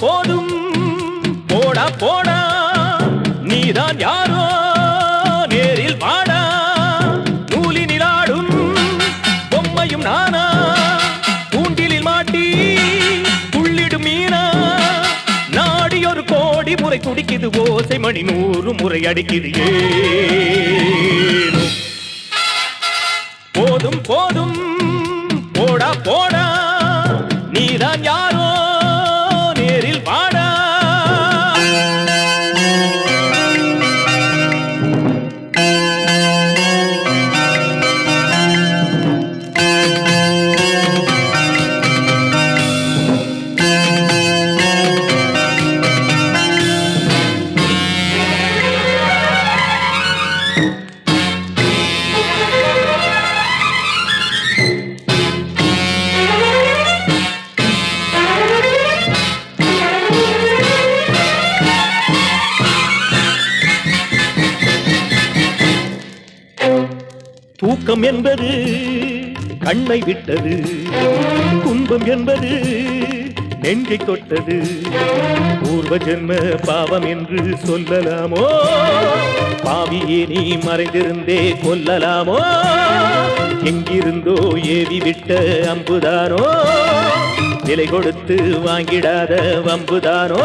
போதும் போடா போடா. நீதான் யாரோ? நேரில் வாடா. நூலினில் ஆடும் பொம்மையும் நானா? கூண்டிலில் மாட்டி உள்ளிடும் மீனா? நாடி ஒரு கோடி முறை துடிக்குது ஓசை மணி நூறு முறை அடிக்குது போதும் போதும். போடா போ. தூக்கம் என்பது கண்ணை விட்டது. துன்பம் என்பது நெஞ்சை தொட்டது. பூர்வ ஜென்ம பாவம் என்று சொல்லலாமோ? பாவியே நீ மறைந்திருந்தே கொல்லலாமோ? எங்கிருந்தோ ஏவி விட்ட அம்புதானோ? விலை கொடுத்து வாங்கிடாத வம்புதானோ?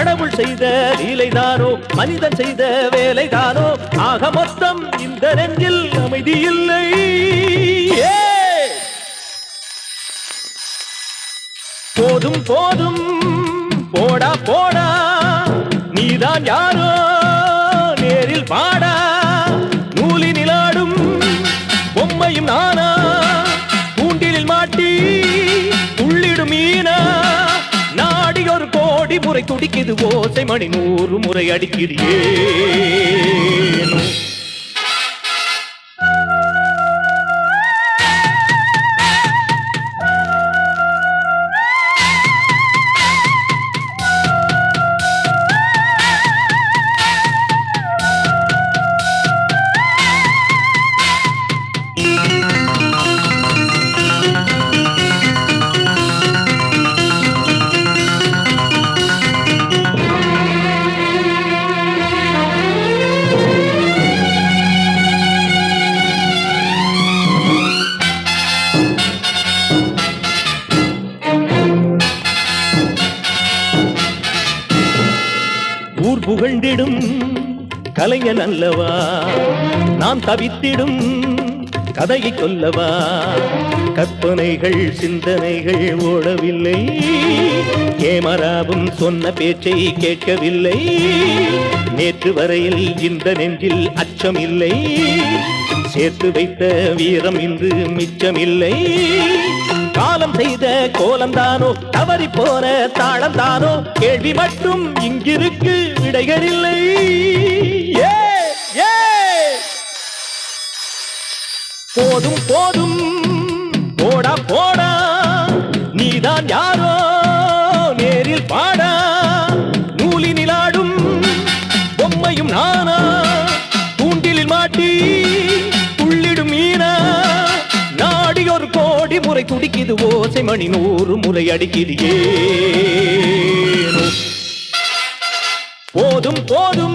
கடவுள் செய்த லீலைதானோ மனிதன் செய்த வேலைதானோ ஆக மொத்தம் இந்த நெஞ்சில் அமைதி இல்லை போதும் போதும் போடா போடா நீதான் யாரும் அடிமுறை கோடி துடிக்குது ஓசை மணி நூறு முறை அடிக்குது ஊர் புகழ்ந்திடும். கலைஞன் அல்லவா? நாம் தவித்திடும். கதையை சொல்லவா? கற்பனைகள் சிந்தனைகள் ஓடவில்லை. ஏமராவும் சொன்ன பேச்சை கேட்கவில்லை. நேற்று வரையில் இந்த நெஞ்சில் அச்சம் இல்லை சேர்த்து வைத்த வீரம் இன்று மிச்சமில்லை. காலம் செய்த கோலம் தானோ தவறி போன தாளம் தானோ கேள்வி மட்டும் இங்கிருக்கு விடைகள் இல்லை. போதும் போதும். போடா போடா. நீதான் யாரோ? நேரில் பாடா. நூலினில் ஆடும் பொம்மையும் நானா? தூண்டிலில் மாட்டி துடிக்குது ஓசை மணி நூறு முறை அடிக்குது ஏனோ போதும் போதும்